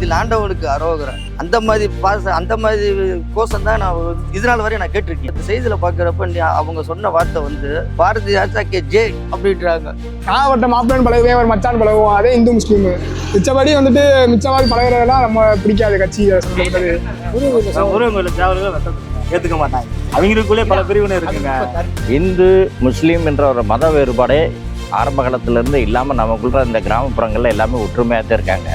செந்தில் ஆண்டவனுக்கு அரோகரம் அந்த மாதிரி பாச அந்த மாதிரி கோஷம் தான் நான் இது நாள் வரையும் நான் கேட்டிருக்கேன். இந்த செய்தியில பாக்குறப்ப நீ அவங்க சொன்ன வார்த்தை வந்து பாரதிய ஜனதா கே ஜே அப்படின்றாங்க. நாகப்பட்ட மாப்பிள்ளன் பழகுவேன் ஒரு மச்சான் பழகுவோம் அதே இந்து முஸ்லீம். மிச்சபடி வந்துட்டு மிச்சவாதி பழகுறதெல்லாம் நம்ம பிடிக்காது கட்சி ஏத்துக்க மாட்டாங்க. அவங்களுக்குள்ளே பல பிரிவினை இருக்குங்க. இந்து முஸ்லீம் என்ற ஒரு மத வேறுபாடே ஆரம்ப காலத்திலேருந்து இல்லாமல் நமக்குள்ள இந்த கிராமப்புறங்கள்ல எல்லாமே ஒற்றுமையாக தான் இருக்காங்க.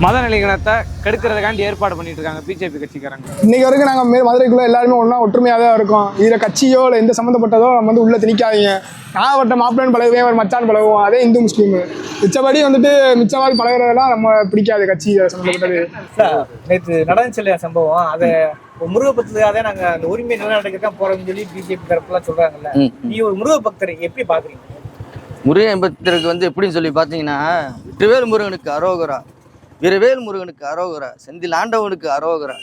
மத நிலைகணத்தை கெடுக்கிறதுக்காண்டி ஏற்பாடு பண்ணிட்டு இருக்காங்க பிஜேபி கட்சிக்காரங்க. இன்னைக்கு வரைக்கும் நாங்கள் மதுரைக்குள்ள எல்லாருமே ஒன்றா ஒற்றுமையாக தான் இருக்கோம். இதில் கட்சியோ இல்லை எந்த சம்மந்தப்பட்டதோ நம்ம வந்து உள்ளே திணிக்காதீங்க. நாகப்பட்ட மாப்பிள்ளன் பழகுவேன் ஒரு மச்சான் பழகுவோம். அதே இந்து முஸ்லீம். மிச்சபடி வந்துட்டு மிச்சவாதி பழகுறதெல்லாம் நம்ம பிடிக்காது கட்சி சம்மந்தப்பட்டது நேற்று நடந்துச்சு இல்லையா சம்பவம்? அதை முருக பக்தருக்காக நாங்க அந்த உரிமை நிலைநாட்டுக்கு போறோம்னு சொல்லி பிஜேபி தரப்புலாம் சொல்றாங்கல்ல. நீ ஒரு முருக பக்தரை எப்படி பாக்குறீங்க? முருகன் பக்தருக்கு வந்து எப்படின்னு சொல்லி பார்த்தீங்கன்னா திருவேல் முருகனுக்கு அரோகரா. வீரவேல் முருகனுக்கு அரோகரா செந்தில் ஆண்டவனுக்கு அரோகரா.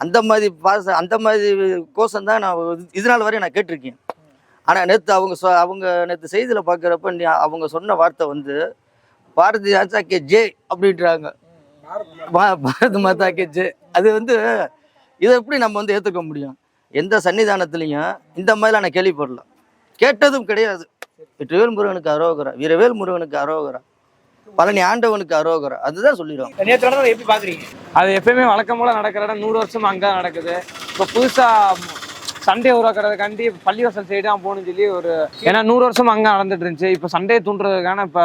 அந்த மாதிரி பாச அந்த மாதிரி கோஷம் தான் நான் இது நாள் வரையும் நான் கேட்டிருக்கேன். ஆனால் நேற்று அவங்க சொ அவங்க நேற்று செய்தியில் பார்க்குறப்ப நீ அவங்க சொன்ன வார்த்தை வந்து பாரதி ஜனதா கே ஜே அப்படின்றாங்க. பாரதி மாதா கே ஜே. அது வந்து இதை எப்படி நம்ம வந்து ஏற்றுக்க முடியும்? எந்த சன்னிதானத்துலேயும் இந்த மாதிரிலாம் நான் கேள்விப்படல. கேட்டதும் கிடையாது. வெற்றிவேல் முருகனுக்கு அரோகரா வீரவேல் முருகனுக்கு அரோகரா. பழனி ஆண்டவனுக்கு அரோகரா. அதுதான் சொல்லிடுவோம் நடந்ததை எப்படி பாக்குறீங்க? அது எப்பயுமே வழக்கம் போல நடக்கிற இடம் நூறு வருஷம் அங்கே நடக்குது. இப்போ புதுசா சண்டே உருவாக்குறதுக்காண்டி பள்ளிவாசல் சைடு தான் போகணும்னு சொல்லி ஒரு ஏன்னா நூறு வருஷம் அங்கே நடந்துட்டு இருந்துச்சு. இப்போ சண்டே தூண்டுறதுக்கான இப்போ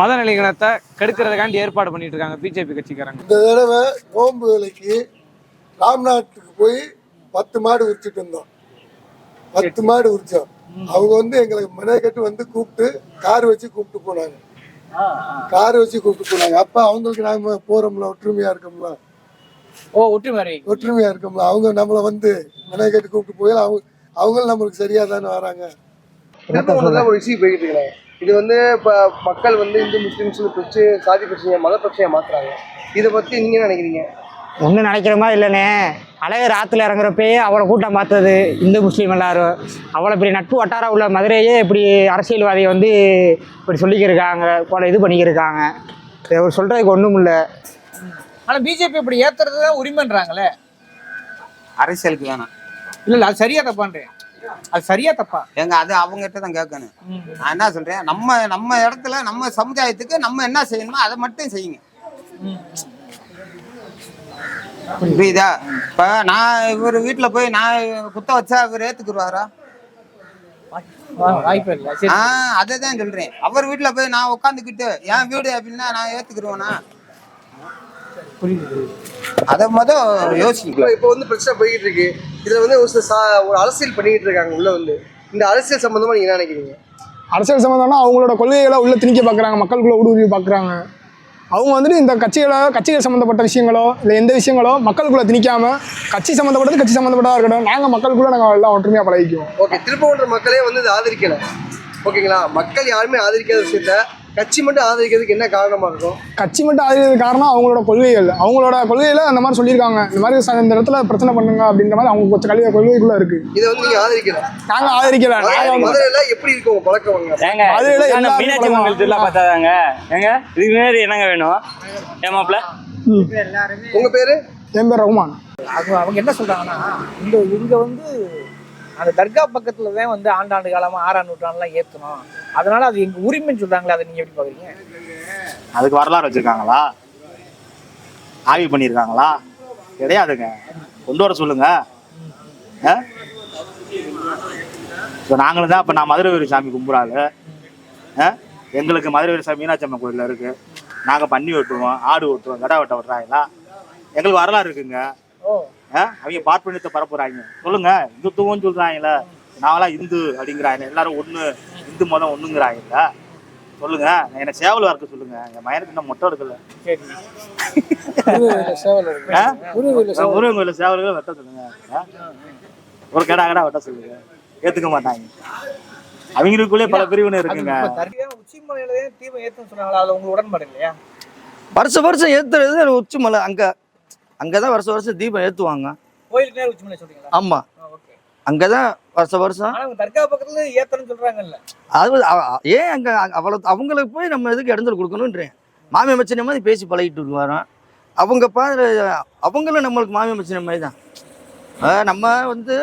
மத நிலைகணத்தை கெடுக்கிறதுக்காண்டி ஏற்பாடு பண்ணிட்டு இருக்காங்க பிஜேபி கட்சிக்காரங்க. இந்த தடவை நோன்பு வேலைக்கு ராம்நாட்டுக்கு போய் பத்து மாடு உரிச்சிட்டு இருந்தோம். பத்து மாடு உரிச்சோம். அவங்க வந்து எங்களை மெனக்கட்டு வந்து கூப்பிட்டு கார் வச்சு கூப்பிட்டு போனாங்க. கார் வச்சு கூப்பிட்டு போனாங்க. அப்ப அவங்களுக்கு நாம போறோம்ல ஒற்றுமையா இருக்கோம்ல. ஓ ஒற்றுமை ஒற்றுமையா இருக்கோம்ல. அவங்க நம்மளை வந்து மெனக்கட்டு கூப்பிட்டு போய் அவங்க அவங்களும் நம்மளுக்கு சரியா தானே வராங்க. ஒரு விஷயம் போயிட்டு இருக்காங்க இது வந்து இப்ப மக்கள் வந்து இந்து முஸ்லிம்ஸ் பிரிச்சு சாதி பிரச்சனையை மத பிரச்சனையை மாத்துறாங்க. இதை பத்தி நீங்க என்ன நினைக்கிறீங்க? ஒன்றும் நினைக்கிறோமா இல்லைண்ணே? அழகர் ஆற்றுல இறங்குறப்பயே அவ்வளோ கூட்டம் பார்த்தது இந்து முஸ்லீம் எல்லாரும். அவ்வளோ பெரிய நட்பு வட்டாரம் உள்ள மதுரையே இப்படி அரசியல்வாதியை வந்து இப்படி சொல்லிக்கிருக்காங்க போல இது பண்ணிக்கிருக்காங்க. இவர் சொல்கிறதுக்கு ஒன்றும் இல்லை. ஆனா பிஜேபி இப்படி ஏத்துறது தான் உரிமைன்றாங்களே அரசியலுக்கு வேணாம் இல்ல இல்ல அது சரியா தப்பான்றேன் அது சரியா தப்பா? ஏங்க அது அவங்ககிட்ட தான் கேட்கணும். நான் என்ன சொல்றேன்? நம்ம நம்ம இடத்துல நம்ம சமுதாயத்துக்கு நம்ம என்ன செய்யணுமோ அதை மட்டும் செய்யுங்க. புரியுதா? இப்ப நான் இவர் வீட்டுல போய் நான் குத்த வச்சா இவர் ஏத்துக்குருவாரா வாய்ப்பு இல்லை. சரி. ஆஹ் அதை தான் சொல்றேன். அவர் வீட்டுல போய் நான் உட்காந்துக்கிட்டு என் வீடு அப்படின்னா நான் ஏத்துக்குருவேனா அதை முத யோசிக்கலாம் இப்போ வந்து பிரச்சனை போயிட்டு இருக்கு. இதுல வந்து ஒரு சா- ஒரு அரசியல் பண்ணிட்டு இருக்காங்க உள்ள வந்து. இந்த அரசியல் சம்பந்தமா நீங்க என்ன நினைக்கிறீங்க? அரசியல் சம்மந்தம்னா அவங்களோட கொள்கைகளை உள்ள திணிக்க பார்க்குறாங்க மக்களுக்குள்ள ஊடுருவி பார்க்குறாங்க அவங்க வந்துட்டு இந்த கட்சிகளோ கட்சிகள் சம்மந்தப்பட்ட விஷயங்களோ இல்லை எந்த விஷயங்களோ மக்களுக்குள்ள திணிக்காம கட்சி சம்மந்தப்பட்டது கட்சி சம்மந்தப்பட்டதாக இருக்கட்டும். நாங்கள் மக்களுக்குள்ள நாங்கள் எல்லாம் ஒற்றுமையாக பழகிக்குவோம். ஓகே திருப்பூன்ற மக்களே வந்து இதை ஆதரிக்கலை. ஓகேங்களா? மக்கள் யாருமே ஆதரிக்காத விஷயத்த கட்சி மட்டும் ஆதரிக்கிறதுக்கு என்ன காரணமா இருக்கும்? கட்சி மட்டும் ஆதரிக்கிறது காரணம் அவங்களோட கொள்கைகள். அவங்களோட கொள்கையில அந்த மாதிரி சொல்லியிருக்காங்க. இந்த மாதிரி ச- இந்த இடத்துல பிரச்சனை பண்ணுங்க அப்படின்ற மாதிரி அவங்க கொஞ்சம் கல்வி கொள்கைக்குள்ள இருக்கு. இதை வந்து நீங்க ஆதரிக்கல? நாங்க ஆதரிக்கல. மதுரையில எப்படி இருக்கு உங்க பழக்கம் ஏங்க எல்லாரும் மீனாட்சி. அம்மன் திருவிழா பார்த்தாதாங்க. ஏங்க இதுக்கு முன்னாடி என்னங்க வேணும்? ஏமாப்ல உங்க பேரு? என் பேர் ரகுமான். அது அவங்க என்ன சொல்றாங்கன்னா இந்த இங்க வந்து அந்த தர்கா பக்கத்துல தான் வந்து ஆண்டாண்டு காலமா ஆறாம் நூற்றாண்டுலாம் ஏற்றணும் அதனால அது எங்க உரிமைன்னு சொல்றாங்களே அதை நீங்க எப்படி பாக்குறீங்க? அதுக்கு வரலாறு வச்சிருக்காங்களா? ஆய்வு பண்ணியிருக்காங்களா? கிடையாதுங்க. கொண்டு வர சொல்லுங்க. ஸோ நாங்களும் தான் இப்போ நான் மதுரவீர சாமி கும்பிட்றாங்க எங்களுக்கு மதுரவீர சாமி மீனாட்சி அம்மன் கோயிலில் இருக்குது நாங்கள் பண்ணி வெட்டுவோம் ஆடு வெட்டுவோம் கடை வெட்ட விட்றாங்களா எங்களுக்கு வரலாறு இருக்குங்க. அவங்க பார்ப்பனியத்தை பரப்புறாங்க சொல்லுங்க இந்துத்துவம் சொல்றாங்கல்ல நாங்களாம் இந்து அப்படிங்கிறாங்க எல்லாரும் ஒண்ணு இந்து மதம் ஒண்ணுங்கிறாங்கல்ல சொல்லுங்க என்ன சேவல் வர்க்க சொல்லுங்க. என் மயனுக்கு இன்னும் மொட்டை எடுக்கல? முருகன் கோயில சேவல்கள் வெட்ட சொல்லுங்க? ஒரு கடா கடா வெட்ட சொல்லுங்க. ஏத்துக்க மாட்டாங்க அவங்களுக்குள்ளே பல பிரிவினை இருக்குங்க. உச்சிமலையில தீபம் ஏத்துன்னு சொன்னாங்களா? அதுல உங்களுக்கு உடன்பாடு இல்லையா? வருஷம் வருஷம் ஏத்துறது உச்சிமலை அங்க. அங்கதான் வருஷம் வருஷம் தீபம் ஏத்துவாங்க. கோயிலுக்கு நேரம் உச்சிமலை சொல்றீங்களா? ஆமா. ஓகே. அங்கதான் வருஷம் வருஷம். தர்கா பக்கத்துல ஏத்தணும்னு சொல்றாங்கல்ல. அது ஏன் அங்க அங்க அவ்வளவு அவங்களுக்கு போய் நம்ம எதுக்கு இடத்துல கொடுக்கணுன்றேன் மாமி மச்சனை மாதிரி பேசி பழகிட்டு வரோம் அவங்க பா அவங்களும் நம்மளுக்கு மாமி மச்சின மாதிரி தான் நம்ம வந்து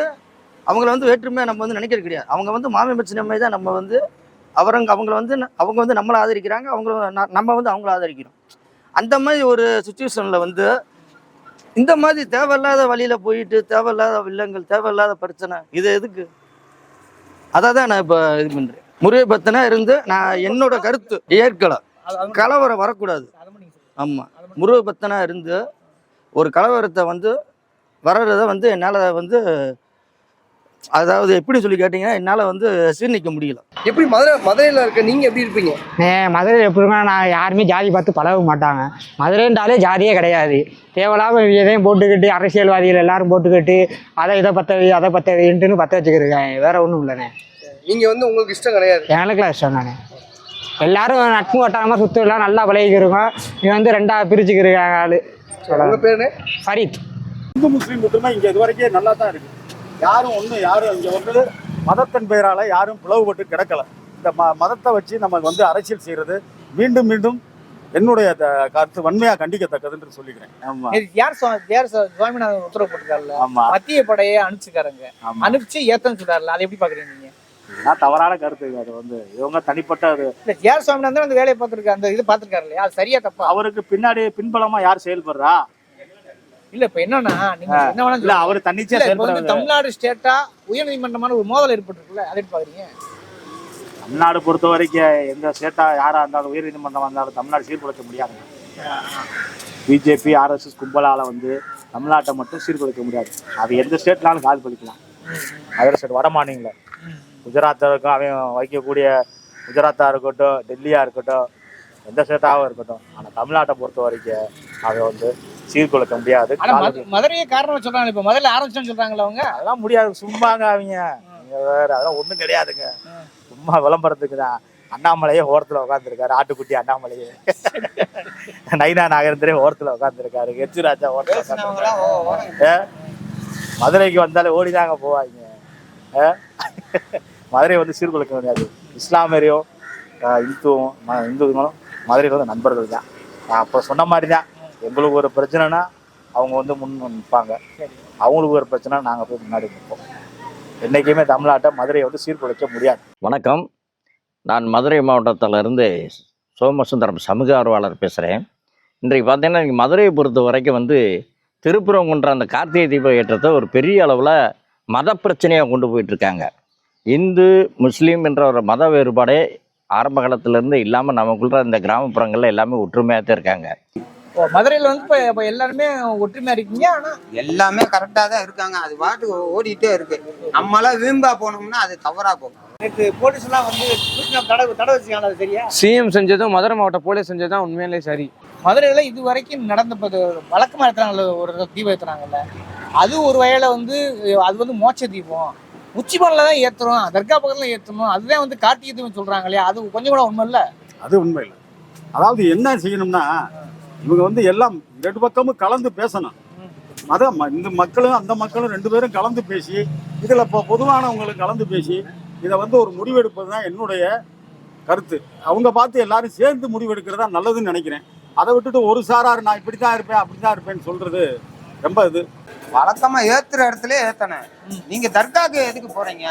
அவங்கள வந்து வேற்றுமையாக நம்ம வந்து நினைக்கிறது கிடையாது. அவங்க வந்து மாமி மச்சின மாதிரி தான் நம்ம வந்து அவரங்க அவங்கள வந்து அவங்க வந்து நம்மளை ஆதரிக்கிறாங்க அவங்கள நம்ம வந்து அவங்கள ஆதரிக்கிறோம். அந்த மாதிரி ஒரு சுச்சுவேஷனில் வந்து இந்த மாதிரி தேவையில்லாத வழியில் போயிட்டு தேவையில்லாத வில்லங்கள் தேவையில்லாத பிரச்சனை இது எதுக்கு? அதை தான் நான் இப்போ இது பண்ணுறேன் முறையை பத்தினா இருந்து நான் என்னோட கருத்து ஏற்கலாம் கலவரம் வரக்கூடாது. ஆமாம் முருகபத்தனாக முருகை இருந்து ஒரு கலவரத்தை வந்து வர்றதை வந்து என்னால் வந்து அதாவது எப்படி சொல்லி கேட்டிங்கன்னா என்னால் வந்து சீர்நிக்க முடியல. எப்படி மதுரை மதுரையில இருக்க நீங்க எப்படி இருப்பீங்க? நே மதுரை எப்படின்னா நான் யாருமே ஜாதி பார்த்து பழக மாட்டாங்க. மதுரைன்றாலே ஜாதியே கிடையாது. தேவையில்லாம எதையும் போட்டுக்கிட்டு அரசியல்வாதிகள் எல்லாரும் போட்டுக்கிட்டு அதை இதை பற்ற வை அதை பற்ற வைன்ட்டுன்னு பற்ற வச்சுக்கிருக்காங்க வேற ஒன்றும் இல்லைண்ணே. நீங்க வந்து உங்களுக்கு இஷ்டம் கிடையாது. எனக்குலாம் இஷ்டம் தானே எல்லாரும் நட்பு வட்டாரமாக சுற்றுலாம் நல்லா பழகிக்கிறோம் இவன் வந்து ரெண்டா பிரிச்சுக்கிருக்காங்க ஆளு. உங்க பேரு ஃபரீத். இந்து முஸ்லீம் ஒற்றுமை இங்க இது வரைக்கும் நல்லா தான் இருக்கு. யாரும் ஒன்றும் யாரும் இங்க வந்து மதத்தின் பெயரால யாரும் பிளவுபட்டு கிடக்கல. இந்த ம மதத்தை வச்சு நம்ம வந்து அரசியல் செய்யறது மீண்டும் மீண்டும் என்னுடைய கருத்து வன்மையா கண்டிக்கத்தக்கதுன்னு சொல்லிக்கிறேன். ஆமா. யார் யார் சுவாமிநாதன் உத்தரவு போட்டிருக்காருல்ல? ஆமா. மத்திய படையை அனுப்பிச்சுக்காரங்க. அனுப்பிச்சு ஏத்தன்னு சொல்றாருல்ல. அதை எப்படி பாக்குறீங்க நீங்க? நான் தவறான கருத்து. அது வந்து இவங்க தனிப்பட்ட அது ஜேஆர் சுவாமிநாதன் அந்த வேலையை பார்த்திருக்காரு? அந்த இது பார்த்திருக்காரு இல்லையா? அது சரியா தப்பா? அவருக்கு பின்னாடி பின்பலமா யார் செயல்படுறா? இல்ல இப்ப என்னன்னா நீங்க என்ன வேணா இல்ல. அவர் தன்னிச்சையா வந்து தமிழ்நாடு ஸ்டேட்டா உயர்நீதிமன்றமான ஒரு மோதல் ஏற்பட்டிருக்குல்ல அதை பாக்குறீங்க? தமிழ்நாடு பொறுத்த வரைக்கும் எந்த ஸ்டேட்டா யாரா இருந்தாலும் உயர்நீதிமன்றம் வந்தாலும் தமிழ்நாடு சீர்குலைக்க முடியாது பிஜேபி ஆர்எஸ்எஸ் கும்பலால வந்து தமிழ்நாட்டை மட்டும் சீர்குலைக்க முடியாது. அது எந்த ஸ்டேட்னாலும் கால் பலிக்கலாம் அதர் ஸ்டேட் வட மாநிலங்கள குஜராத்தா இருக்கும் அவன் வைக்கக்கூடிய குஜராத்தா இருக்கட்டும் டெல்லியா இருக்கட்டும் எந்த ஸ்டேட்டாகவும் இருக்கட்டும். ஆனா தமிழ்நாட்டை பொறுத்த வரைக்கும் அவன் வந்து சீர்குலைக்க முடியாது. மதுரையே காரணம் சொல்றாங்க. இப்ப முதல்ல ஆரம்பிச்சோன்னு சொல்றாங்களா அவங்க? அதெல்லாம் முடியாது. சும்மாங்க அவங்க. வேற அதெல்லாம் ஒண்ணும் கிடையாதுங்க. சும்மா விளம்பரத்துக்கு தான். அண்ணாமலையே ஓரத்துல உட்காந்துருக்காரு ஆட்டுக்குட்டி அண்ணாமலையே. நைனா நாகேந்திரே ஓரத்துல உட்காந்துருக்காரு எச்சு ராஜா ஓரத்துல மதுரைக்கு வந்தாலே ஓடிதாங்க போவாங்க? மதுரை வந்து சீர்குலைக்க முடியாது. இஸ்லாமியரையும் இந்துவும் ம- இந்துக்களும் மதுரையில் வந்து நண்பர்கள் தான். அப்போ சொன்ன மாதிரி தான் எங்களுக்கு ஒரு பிரச்சனைனா அவங்க வந்து முன் நிற்பாங்க. அவங்களுக்கு ஒரு பிரச்சனை நாங்கள் போய் முன்னாடி நிற்போம். என்றைக்குமே தமிழ்நாட்டை மதுரையை வந்து சீர்குலைக்க முடியாது. வணக்கம். நான் மதுரை மாவட்டத்திலிருந்து சோமசுந்தரம் சமூக ஆர்வலர் பேசுகிறேன் இன்றைக்கு பார்த்தீங்கன்னா இங்க மதுரையை பொறுத்த வரைக்கும் வந்து திருப்புறங்குன்ற அந்த கார்த்திகை தீப ஏற்றத்தை ஒரு பெரிய அளவில் மத பிரச்சனையாக கொண்டு போயிட்டுருக்காங்க இந்து முஸ்லீம் என்ற ஒரு மத வேறுபாடே ஆரம்ப காலத்திலேருந்து இல்லாமல் நமக்குள்ள இந்த கிராமப்புறங்களில் எல்லாமே ஒற்றுமையாக தான் இருக்காங்க. மதுரையில வந்து இப்ப இப்ப எல்லாருமே ஒற்றுமையா இருக்கீங்க. ஆனா எல்லாமே கரெக்டா தான் இருக்காங்க. அது பாட்டுக்கு ஓடிட்டே இருக்கு. நம்மளாம் வீம்பா போனோம்னா அது தவறா போகும். நேற்று போலீஸ் எல்லாம் வந்து தடை தடை வச்சுக்காங்க சரியா? சிஎம் செஞ்சதும் மதுரை மாவட்ட போலீஸ் செஞ்சதும் உண்மையிலே சரி. மதுரையில இது வரைக்கும் நடந்த பது வழக்கமா ஏத்துறாங்கல்ல ஒரு தீபம் ஏத்துறாங்கல்ல அது ஒரு வகையில வந்து அது வந்து மோட்ச தீபம். உச்சிமலையில தான் ஏத்துறோம். தர்கா பக்கத்துல ஏத்தணும். அதுதான் வந்து கார்த்திகை தீபம் சொல்றாங்க இல்லையா? அது கொஞ்சம் கூட உண்மை இல்ல? அது உண்மை இல்லை. அதாவது என்ன செய்யணும்னா இவங்க வந்து எல்லாம் ரெண்டு பக்கமும் கலந்து பேசணும். மதம் இந்த மக்களும் அந்த மக்களும் ரெண்டு பேரும் கலந்து பேசி இதில் இப்போ பொதுவானவங்களுக்கு கலந்து பேசி இதை வந்து ஒரு முடிவெடுப்பது தான் என்னுடைய கருத்து. அவங்க பார்த்து எல்லாரும் சேர்ந்து முடிவெடுக்கிறது தான் நல்லதுன்னு நினைக்கிறேன். அதை விட்டுட்டு ஒரு சாரார் நான் இப்படி தான் இருப்பேன் அப்படி தான் இருப்பேன்னு சொல்றது ரொம்ப இது. வழக்கமா ஏத்துற இடத்துல ஏத்தணும். நீங்க தர்காக்கு எதுக்கு போறீங்க?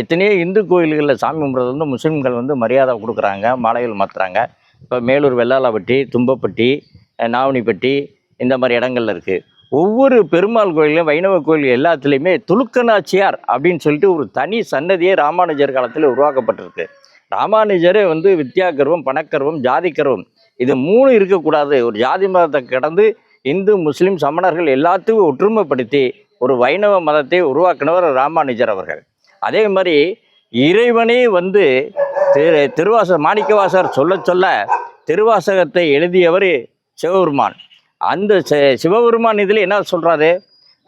எத்தனையோ இந்து கோயில்களில் சாமி கும்பிட்றது வந்து முஸ்லீம்கள் வந்து மரியாதை கொடுக்குறாங்க மாலைகள் மாற்றுறாங்க இப்போ மேலூர் வெள்ளாளப்பட்டி தும்பப்பட்டி நாவணிப்பட்டி இந்த மாதிரி இடங்கள்ல இருக்குது ஒவ்வொரு பெருமாள் கோயிலையும் வைணவ கோயில் எல்லாத்துலேயுமே துலுக்கநாச்சியார் அப்படின்னு சொல்லிட்டு ஒரு தனி சன்னதியே ராமானுஜர் காலத்தில் உருவாக்கப்பட்டிருக்கு. ராமானுஜரே வந்து வித்யாகர்வம் பணக்கர்வம் ஜாதிக்கர்வம் இது மூணு இருக்கக்கூடாது. ஒரு ஜாதி மதத்தை கடந்து இந்து முஸ்லீம் சமணர்கள் எல்லாத்தையும் ஒற்றுமைப்படுத்தி ஒரு வைணவ மதத்தை உருவாக்கினவர் ராமானுஜர் அவர்கள். அதே மாதிரி இறைவனே வந்து திரு திருவாச மாணிக்கவாசர் சொல்ல சொல்ல திருவாசகத்தை எழுதியவர் சிவபெருமான். அந்த சிவபெருமான் இதில் என்ன சொல்கிறாரு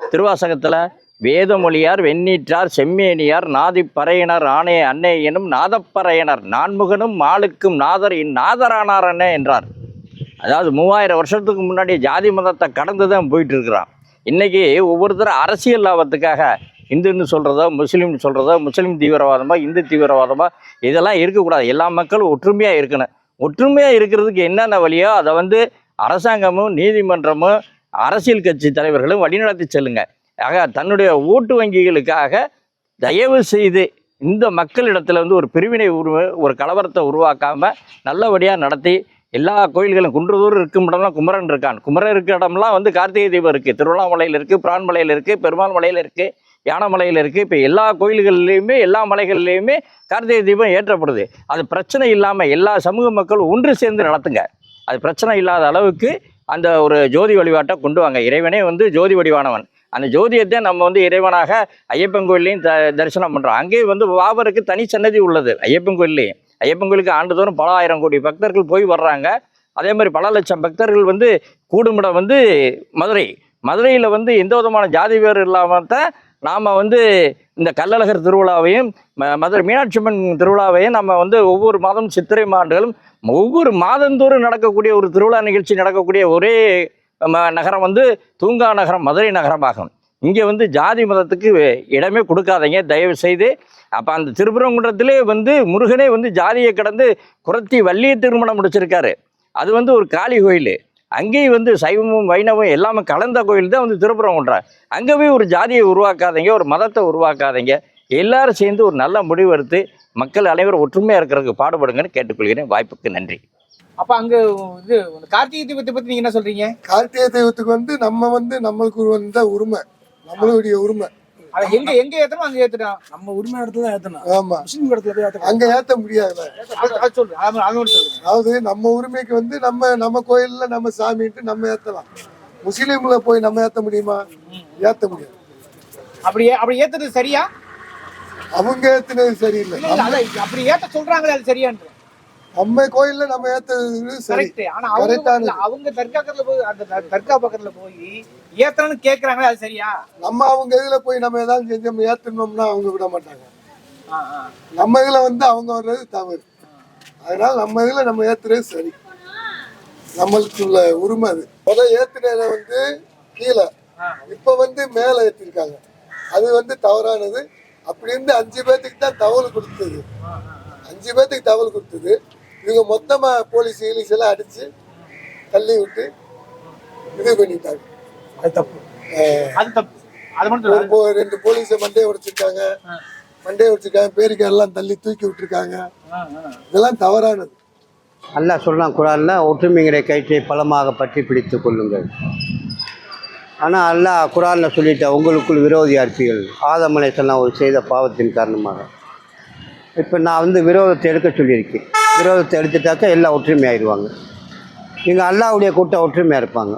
திருவாசகத்தில் வேதமொழியார் வெண்ணீற்றார் செம்மேனியார் நாதிப்பறையினர் ஆணைய அன்னை எனும் நாதப்பறையினர் நான்முகனும் மாலுக்கும் நாதர் இந்நாதரானார் அண்ணே என்றார். அதாவது மூவாயிரம் வருஷத்துக்கு முன்னாடி ஜாதி மதத்தை கடந்து தான் போயிட்டு இருக்கிறான் இன்றைக்கி ஒவ்வொருத்தரும் அரசியல் லாபத்துக்காக இந்துன்னு சொல்கிறதோ முஸ்லீம்னு சொல்கிறதோ முஸ்லீம் தீவிரவாதமாக இந்து தீவிரவாதமாக இதெல்லாம் இருக்கக்கூடாது. எல்லா மக்களும் ஒற்றுமையாக இருக்கணும். ஒற்றுமையாக இருக்கிறதுக்கு என்னென்ன வழியோ அதை வந்து அரசாங்கமும் நீதிமன்றமும் அரசியல் கட்சி தலைவர்களும் வழிநடத்தி செல்லுங்க. ஆக தன்னுடைய ஓட்டு வங்கிகளுக்காக தயவு செய்து இந்த மக்களிடத்துல வந்து ஒரு பிரிவினை உருவ ஒரு கலவரத்தை உருவாக்காம நல்லபடியாக நடத்தி எல்லா கோயில்களும் குன்றதூர் இருக்கும் இடம்லாம் குமரன் இருக்கான். குமரன் இருக்கிற இடம்லாம் வந்து கார்த்திகை தீபம் இருக்குது திருவண்ணாமலையில் இருக்குது பிரான்மலையில் இருக்குது பெருமாள் மலையில் இருக்குது யானமலையில் இருக்குது இப்போ எல்லா கோயில்கள்லேயுமே எல்லா மலைகள்லேயுமே கார்த்திகை தீபம் ஏற்றப்படுது. அது பிரச்சனை இல்லாமல் எல்லா சமூக மக்களும் ஒன்று சேர்ந்து நடத்துங்க. அது பிரச்சனை இல்லாத அளவுக்கு அந்த ஒரு ஜோதி வழிபாட்டை கொண்டு வாங்க. இறைவனே வந்து ஜோதி வடிவானவன். அந்த ஜோதியத்தை நம்ம வந்து இறைவனாக ஐயப்பன் கோயில்லையும் த தரிசனம் பண்ணுறோம் அங்கேயும் வந்து பாபருக்கு தனி சன்னதி உள்ளது ஐயப்பன் கோயில்லையும் ஐயப்பன் கோயிலுக்கு ஆண்டுதோறும் பல ஆயிரம் கோடி பக்தர்கள் போய் வர்றாங்க. அதே மாதிரி பல லட்சம் பக்தர்கள் வந்து கூடுமிடம் வந்து மதுரை. மதுரையில் வந்து எந்த விதமான ஜாதி வேறு இல்லாமல் தான் நாம் வந்து இந்த கள்ளழகர் திருவிழாவையும் ம- மதுரை மீனாட்சி அம்மன் திருவிழாவையும் நம்ம வந்து ஒவ்வொரு மாதம் சித்திரை மாண்டுகளும் ஒவ்வொரு மாதந்தோறும் நடக்கக்கூடிய ஒரு திருவிழா நிகழ்ச்சி நடக்கக்கூடிய ஒரே ம- நகரம் வந்து தூங்கா நகரம் மதுரை நகரமாகும். இங்கே வந்து ஜாதி மதத்துக்கு இடமே கொடுக்காதீங்க தயவு செய்து அப்போ அந்த திருப்பரங்குன்றத்திலே வந்து முருகனே வந்து ஜாதியை கடந்து குரத்தி வள்ளியை திருமணம் முடிச்சிருக்காரு. அது வந்து ஒரு காளி கோயில். அங்கேயும் வந்து சைவமும் வைணவம் எல்லாமே கலந்த கோயில் தான் வந்து திருப்பரங்குன்றம் அங்கே போய் ஒரு ஜாதியை உருவாக்காதீங்க ஒரு மதத்தை உருவாக்காதீங்க. எல்லாரும் சேர்ந்து ஒரு நல்ல முடிவு எடுத்து மக்கள் அனைவரும் ஒற்றுமையாக இருக்கிறதுக்கு பாடுபடுங்கன்னு கேட்டுக்கொள்கிறேன். வாய்ப்புக்கு நன்றி. அப்ப அங்க இது இந்த கார்த்திகை தீபத்தை பத்தி நீங்க என்ன சொல்றீங்க? கார்த்திகை தெய்வத்துக்கு வந்து நம்ம வந்து நம்மளுக்கு ஒரு வந்த உரிமை. நம்மளுடைய உரிமை. அதை எங்க எங்க ஏத்தணும் அங்க ஏத்துட்டோம் நம்ம உரிமை இடத்துல தான் ஏற்றணும் ஆமா. முஸ்லீம் இடத்துல போய் ஏற்றணும் அங்க ஏத்த முடியாதுல்ல அது சொல்லு அதாவது நம்ம உரிமைக்கு வந்து நம்ம நம்ம கோயில்ல நம்ம சாமின்ட்டு நம்ம ஏத்தலாம். முஸ்லீம்ல போய் நம்ம ஏத்த முடியுமா? ஏத்த முடியாது. அப்படி ஏ- அப்படி ஏத்துறது சரியா? அவங்க ஏத்துனது சரியில்லை. அப்படி ஏத்த சொல்றாங்களே அது சரியான்னு நம்ம கோயில்ல நம்ம ஏத்துறது சரி. கரெக்ட் ஆனா அவங்க அவங்க தர்காக்கத்துல போய் அந்த தர்கா பக்கத்துல போய் ஏத்தணும்னு கேக்குறாங்களே அது சரியா? நம்ம அவங்க இதுல போய் நம்ம ஏதாவது செஞ்சு நம்ம ஏத்தணும்னா அவங்க விட மாட்டாங்க. நம்ம இதுல வந்து அவங்க வர்றது தவறு. அதனால நம்ம இதுல நம்ம ஏத்துறது சரி. நம்மளுக்குள்ள உரிமை அது. முதல் ஏத்துனத வந்து கீழே. இப்ப வந்து மேல ஏத்திருக்காங்க. அது வந்து தவறானது. அப்படி இருந்து அஞ்சு பேர்த்துக்கு தான் தகவல் கொடுத்தது. அஞ்சு பேர்த்துக்கு தகவல் கொடுத்தது. இவங்க மொத்தமா போலீஸ் கீலீஸ் எல்லாம் அடிச்சு தள்ளி விட்டு இது பண்ணிட்டாங்க. அது தப்பு. அது தப்பு. அது மட்டும் ஒரு ரெண்டு போலீஸை மண்டையை உடைச்சிருக்காங்க மண்டையை உடைச்சிருக்காங்க பேருக்கு எல்லாம் தள்ளி தூக்கி விட்டுருக்காங்க. இதெல்லாம் தவறானது. அல்லாஹ் சொல்றான் குரான்ல ஒற்றுமைங்கிற கயிற்றை பலமாக பற்றி பிடித்துக் கொள்ளுங்கள். ஆனால் அல்லாஹ் குரான்ல சொல்லிட்ட உங்களுக்குள் விரோதியா இருப்பீர்கள் ஆதம் அலைஹிஸ்ஸலாம் ஒரு செய்த பாவத்தின் காரணமாக. இப்போ நான் வந்து விரோதத்தை எடுக்க சொல்லியிருக்கேன். விரோதத்தை எடுத்துட்டாக்கா எல்லாம் ஒற்றுமையாயிருவாங்க. இங்கே அல்லாஹ்வுடைய கூட்டம் ஒற்றுமையாக இருப்பாங்க.